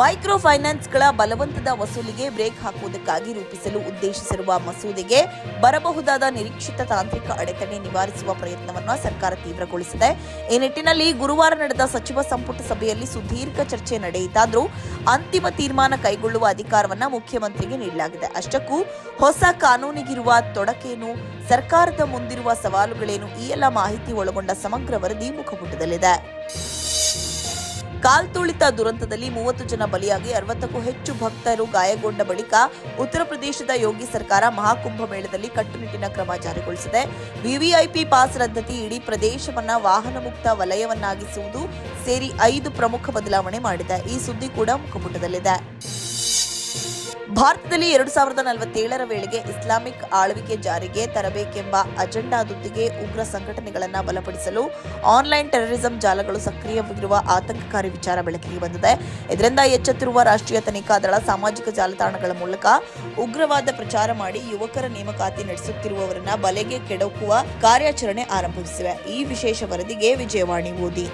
Micro ಫೈನಾನ್ಸ್ಗಳ ಬಲವಂತದ ವಸೂಲಿಗೆ break ಹಾಕುವುದಕ್ಕಾಗಿ ರೂಪಿಸಲು ಉದ್ದೇಶಿಸಿರುವ ಮಸೂದೆಗೆ ಬರಬಹುದಾದ ನಿರೀಕ್ಷಿತ ತಾಂತ್ರಿಕ ಅಡೆತಡೆ ನಿವಾರಿಸುವ ಪ್ರಯತ್ನವನ್ನು ಸರ್ಕಾರ ತೀವ್ರಗೊಳಿಸಿದೆ. ಈ ನಿಟ್ಟಿನಲ್ಲಿ ಗುರುವಾರ ನಡೆದ ಸಚಿವ ಸಂಪುಟ ಸಭೆಯಲ್ಲಿ ಸುದೀರ್ಘ ಚರ್ಚೆ ನಡೆಯಿತಾದರೂ ಅಂತಿಮ ತೀರ್ಮಾನ ಕೈಗೊಳ್ಳುವ ಅಧಿಕಾರವನ್ನು ಮುಖ್ಯಮಂತ್ರಿಗೆ ನೀಡಲಾಗಿದೆ. ಅಷ್ಟಕ್ಕೂ ಹೊಸ ಕಾನೂನಿಗಿರುವ ತೊಡಕೇನು, ಸರ್ಕಾರದ ಮುಂದಿರುವ ಸವಾಲುಗಳೇನು ಈ ಎಲ್ಲ ಮಾಹಿತಿ ಒಳಗೊಂಡ ಸಮಗ್ರ ವರದಿ ಮುಖಪುಟದಲ್ಲಿದೆ. ಕಾಲ್ತುಳಿತ ದುರಂತದಲ್ಲಿ ಮೂವತ್ತು ಜನ ಬಲಿಯಾಗಿ ಅರವತ್ತಕ್ಕೂ ಹೆಚ್ಚು ಭಕ್ತರು ಗಾಯಗೊಂಡ ಬಳಿಕ ಉತ್ತರ ಪ್ರದೇಶದ ಯೋಗಿ ಸರ್ಕಾರ ಮಹಾಕುಂಭ ಮೇಳದಲ್ಲಿ ಕಟ್ಟುನಿಟ್ಟಿನ ಕ್ರಮ ಜಾರಿಗೊಳಿಸಿದೆ. ವಿವಿಐಪಿ ಪಾಸ್ ರದ್ದತಿ ಇಡೀ ಪ್ರದೇಶವನ್ನ ವಾಹನ ಮುಕ್ತ ವಲಯವನ್ನಾಗಿಸುವುದು ಸೇರಿ ಐದು ಪ್ರಮುಖ ಬದಲಾವಣೆ ಮಾಡಿದೆ. ಈ ಸುದ್ದಿ ಕೂಡ ಮುಖಪುಟದಲ್ಲಿದೆ ಭಾರತದಲ್ಲಿ ಎರಡು ಸಾವಿರದ ನಲವತ್ತೇಳರ ವೇಳೆಗೆ ಇಸ್ಲಾಮಿಕ್ ಆಳ್ವಿಕೆ ಜಾರಿಗೆ ತರಬೇಕೆಂಬ ಅಜೆಂಡಾದೊಂದಿಗೆ ಉಗ್ರ ಸಂಘಟನೆಗಳನ್ನು ಬಲಪಡಿಸಲು ಆನ್ಲೈನ್ ಟೆರರಿಸಂ ಜಾಲಗಳು ಸಕ್ರಿಯವಾಗಿರುವ ಆತಂಕಕಾರಿ ವಿಚಾರ ಬೆಳಕಿಗೆ ಬಂದಿದೆ. ಇದರಿಂದ ಎಚ್ಚೆತ್ತಿರುವ ರಾಷ್ಟ್ರೀಯ ತನಿಖಾ ದಳ ಸಾಮಾಜಿಕ ಜಾಲತಾಣಗಳ ಮೂಲಕ ಉಗ್ರವಾದ ಪ್ರಚಾರ ಮಾಡಿ ಯುವಕರ ನೇಮಕಾತಿ ನಡೆಸುತ್ತಿರುವವರನ್ನ ಬಲೆಗೆ ಕೆಡಕುವ ಕಾರ್ಯಾಚರಣೆ ಆರಂಭಿಸಿವೆ. ಈ ವಿಶೇಷ ವರದಿಗೆ ವಿಜಯವಾಣಿ ಓದಿ.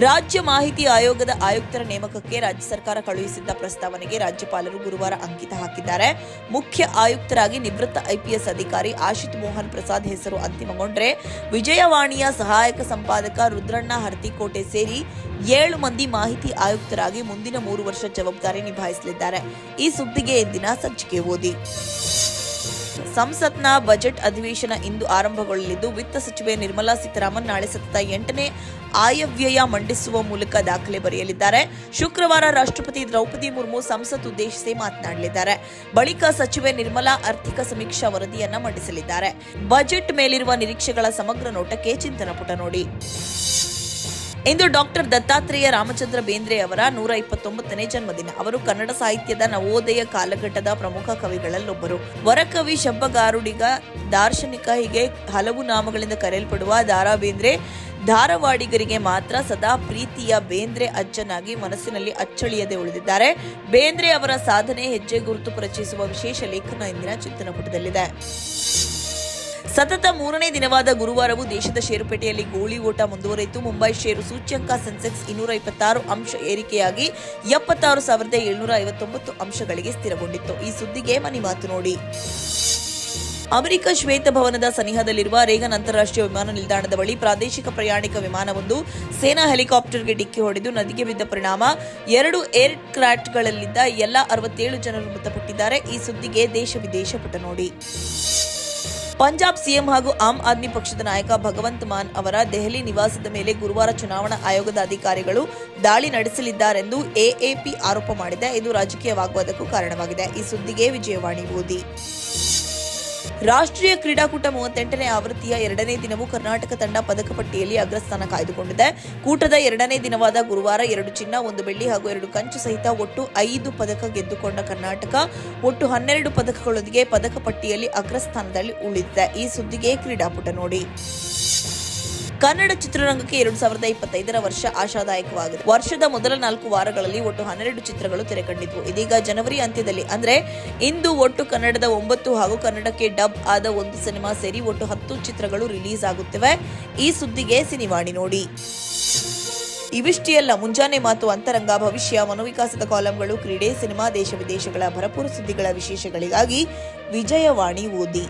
ರಾಜ್ಯ ಮಾಹಿತಿ ಆಯೋಗದ ಆಯುಕ್ತರ ನೇಮಕಕ್ಕೆ ರಾಜ್ಯ ಸರ್ಕಾರ ಕಳುಹಿಸಿದ್ದ ಪ್ರಸ್ತಾವನೆಗೆ ರಾಜ್ಯಪಾಲರು ಗುರುವಾರ ಅಂಕಿತ ಹಾಕಿದ್ದಾರೆ. ಮುಖ್ಯ ಆಯುಕ್ತರಾಗಿ ನಿವೃತ್ತ ಐಪಿಎಸ್ ಅಧಿಕಾರಿ ಆಶಿತ್ ಮೋಹನ್ ಪ್ರಸಾದ್ ಹೆಸರು ಅಂತಿಮಗೊಂಡ್ರೆ, ವಿಜಯವಾಣಿಯ ಸಹಾಯಕ ಸಂಪಾದಕ ರುದ್ರಣ್ಣ ಹರ್ತಿಕೋಟೆ ಸೇರಿ ಏಳು ಮಂದಿ ಮಾಹಿತಿ ಆಯುಕ್ತರಾಗಿ ಮುಂದಿನ ಮೂರು ವರ್ಷ ಜವಾಬ್ದಾರಿ ನಿಭಾಯಿಸಲಿದ್ದಾರೆ. ಈ ಸುದ್ದಿಗೆ ಇಂದಿನ ಸಂಚಿಕೆ ಓದಿ. ಸಂಸತ್ನ ಬಜೆಟ್ ಅಧಿವೇಶನ ಇಂದು ಆರಂಭಗೊಳ್ಳಲಿದ್ದು, ವಿತ್ತ ಸಚಿವೆ ನಿರ್ಮಲಾ ಸೀತಾರಾಮನ್ ನಾಳೆ ಸತತ ಎಂಟನೇ ಆಯವ್ಯಯ ಮಂಡಿಸುವ ಮೂಲಕ ದಾಖಲೆ ಬರೆಯಲಿದ್ದಾರೆ. ಶುಕ್ರವಾರ ರಾಷ್ಟ್ರಪತಿ ದ್ರೌಪದಿ ಮುರ್ಮು ಸಂಸತ್ ಉದ್ದೇಶಿಸಿ ಮಾತನಾಡಲಿದ್ದಾರೆ. ಬಳಿಕ ಸಚಿವೆ ನಿರ್ಮಲಾ ಆರ್ಥಿಕ ಸಮೀಕ್ಷಾ ವರದಿಯನ್ನ ಮಂಡಿಸಲಿದ್ದಾರೆ. ಬಜೆಟ್ ಮೇಲಿರುವ ನಿರೀಕ್ಷೆಗಳ ಸಮಗ್ರ ನೋಟಕ್ಕೆ ಚಿಂತನ ಪುಟ ನೋಡಿ. ಇಂದು ಡಾಕ್ಟರ್ ದತ್ತಾತ್ರೇಯ ರಾಮಚಂದ್ರ ಬೇಂದ್ರೆ ಅವರ ನೂರ ಇಪ್ಪತ್ತೊಂಬತ್ತನೇ ಜನ್ಮದಿನ. ಅವರು ಕನ್ನಡ ಸಾಹಿತ್ಯದ ನವೋದಯ ಕಾಲಘಟ್ಟದ ಪ್ರಮುಖ ಕವಿಗಳಲ್ಲೊಬ್ಬರು. ವರಕವಿ ಶಬ್ಬಗಾರುಡಿಗ ದಾರ್ಶನಿಕ ಹೀಗೆ ಹಲವು ನಾಮಗಳಿಂದ ಕರೆಯಲ್ಪಡುವ ದಾರಾ ಬೇಂದ್ರೆ, ಧಾರವಾಡಿಗರಿಗೆ ಮಾತ್ರ ಸದಾ ಪ್ರೀತಿಯ ಬೇಂದ್ರೆ ಅಜ್ಜನಾಗಿ ಮನಸ್ಸಿನಲ್ಲಿ ಅಚ್ಚಳಿಯದೆ ಉಳಿದಿದ್ದಾರೆ. ಬೇಂದ್ರೆ ಅವರ ಸಾಧನೆ ಹೆಜ್ಜೆ ಗುರುತು ಪರಿಚಯಿಸುವ ವಿಶೇಷ ಲೇಖನ ಇಂದಿನ ಚಿಂತನ ಸತತ ಮೂರನೇ ದಿನವಾದ ಗುರುವಾರವೂ ದೇಶದ ಷೇರುಪೇಟೆಯಲ್ಲಿ ಗೋಳಿ ಓಟ ಮುಂದುವರೆಯಿತು. ಮುಂಬೈ ಷೇರು ಸೂಚ್ಯಂಕ ಸೆನ್ಸೆಕ್ಸ್ ಇನ್ನೂರ ಇಪ್ಪತ್ತಾರು ಅಂಶ ಏರಿಕೆಯಾಗಿ ಎಪ್ಪತ್ತಾರು ಸಾವಿರದ ಏಳ್ನೂರ ಐವತ್ತೊಂಬತ್ತು ಅಂಶಗಳಿಗೆ ಸ್ಥಿರಗೊಂಡಿತ್ತು. ಈ ಸುದ್ದಿಗೆ ಮನಿ ಮಾತು ನೋಡಿ. ಅಮೆರಿಕ ಶ್ವೇತಭವನದ ಸನಿಹದಲ್ಲಿರುವ ರೇಗನ್ ಅಂತಾರಾಷ್ಟ್ರೀಯ ವಿಮಾನ ನಿಲ್ದಾಣದ ಬಳಿ ಪ್ರಾದೇಶಿಕ ಪ್ರಯಾಣಿಕ ವಿಮಾನವೊಂದು ಸೇನಾ ಹೆಲಿಕಾಪ್ಟರ್ಗೆ ಡಿಕ್ಕಿ ಹೊಡೆದು ನದಿಗೆ ಬಿದ್ದ ಪರಿಣಾಮ ಎರಡು ಏರ್ ಕ್ರಾಫ್ಟ್ಗಳಲ್ಲಿದ್ದ ಎಲ್ಲ ಅರವತ್ತೇಳು ಜನರು ಮೃತಪಟ್ಟಿದ್ದಾರೆ. ಈ ಸುದ್ದಿಗೆ ದೇಶ ವಿದೇಶ ಪುಟ ನೋಡಿ. ಪಂಜಾಬ್ ಸಿಎಂ ಹಾಗೂ ಆಮ್ ಆದ್ಮಿ ಪಕ್ಷದ ನಾಯಕ ಭಗವಂತ್ ಮಾನ್ ಅವರ ದೆಹಲಿ ನಿವಾಸದ ಮೇಲೆ ಗುರುವಾರ ಚುನಾವಣಾ ಆಯೋಗದ ಅಧಿಕಾರಿಗಳು ದಾಳಿ ನಡೆಸಲಿದ್ದಾರೆಂದು ಎಎಪಿ ಆರೋಪ ಮಾಡಿದೆ. ಇದು ರಾಜಕೀಯ ವಾಗ್ವಾದಕ್ಕೂ ಕಾರಣವಾಗಿದೆ. ಈ ಸುದ್ದಿಗೆ ವಿಜಯವಾಣಿ ಓದಿ. ರಾಷ್ಟ್ರೀಯ ಕ್ರೀಡಾಕೂಟ ಮೂವತ್ತೆಂಟನೇ ಆವೃತ್ತಿಯ ಎರಡನೇ ದಿನವೂ ಕರ್ನಾಟಕ ತಂಡ ಪದಕ ಪಟ್ಟಿಯಲ್ಲಿ ಅಗ್ರಸ್ಥಾನ ಕಾಯ್ದುಕೊಂಡಿದೆ. ಕೂಟದ ಎರಡನೇ ದಿನವಾದ ಗುರುವಾರ ಎರಡು ಚಿನ್ನ, ಒಂದು ಬೆಳ್ಳಿ ಹಾಗೂ ಎರಡು ಕಂಚು ಸಹಿತ ಒಟ್ಟು ಐದು ಪದಕ ಗೆದ್ದುಕೊಂಡ ಕರ್ನಾಟಕ ಒಟ್ಟು ಹನ್ನೆರಡು ಪದಕಗಳೊಂದಿಗೆ ಪದಕ ಪಟ್ಟಿಯಲ್ಲಿ ಅಗ್ರಸ್ಥಾನದಲ್ಲಿ ಉಳಿದಿದೆ. ಈ ಸುದ್ದಿಗೆ ಕ್ರೀಡಾಪುಟ ನೋಡಿ. ಕನ್ನಡ ಚಿತ್ರರಂಗಕ್ಕೆ ಎರಡು ಸಾವಿರದ ಇಪ್ಪತ್ತೈದರ ವರ್ಷ ಆಶಾದಾಯಕವಾಗಿದೆ. ವರ್ಷದ ಮೊದಲ ನಾಲ್ಕು ವಾರಗಳಲ್ಲಿ ಒಟ್ಟು ಹನ್ನೆರಡು ಚಿತ್ರಗಳು ತೆರೆಕಂಡಿದ್ವು. ಇದೀಗ ಜನವರಿ ಅಂತ್ಯದಲ್ಲಿ. ಅಂದ್ರೆ, ಇಂದು ಒಟ್ಟು ಕನ್ನಡದ ಒಂಬತ್ತು ಹಾಗೂ ಕನ್ನಡಕ್ಕೆ ಡಬ್ ಆದ ಒಂದು ಸಿನಿಮಾ ಸೇರಿ ಒಟ್ಟು ಹತ್ತು ಚಿತ್ರಗಳು ರಿಲೀಸ್ ಆಗುತ್ತಿವೆ. ಈ ಸುದ್ದಿಗೆ ಸಿನಿವಾಣಿ ನೋಡಿ. ಇವಿಷ್ಟೇ ಅಲ್ಲ ಮುಂಜಾನೆ ಮಾತು, ಅಂತರಂಗ, ಭವಿಷ್ಯ, ಮನೋವಿಕಾಸದ ಕಾಲಂಗಳು, ಕ್ರೀಡೆ, ಸಿನಿಮಾ, ದೇಶ ವಿದೇಶಗಳ ಭರಪೂರ ಸುದ್ದಿಗಳ ವಿಶೇಷಗಳಿಗಾಗಿ ವಿಜಯವಾಣಿ ಓದಿ.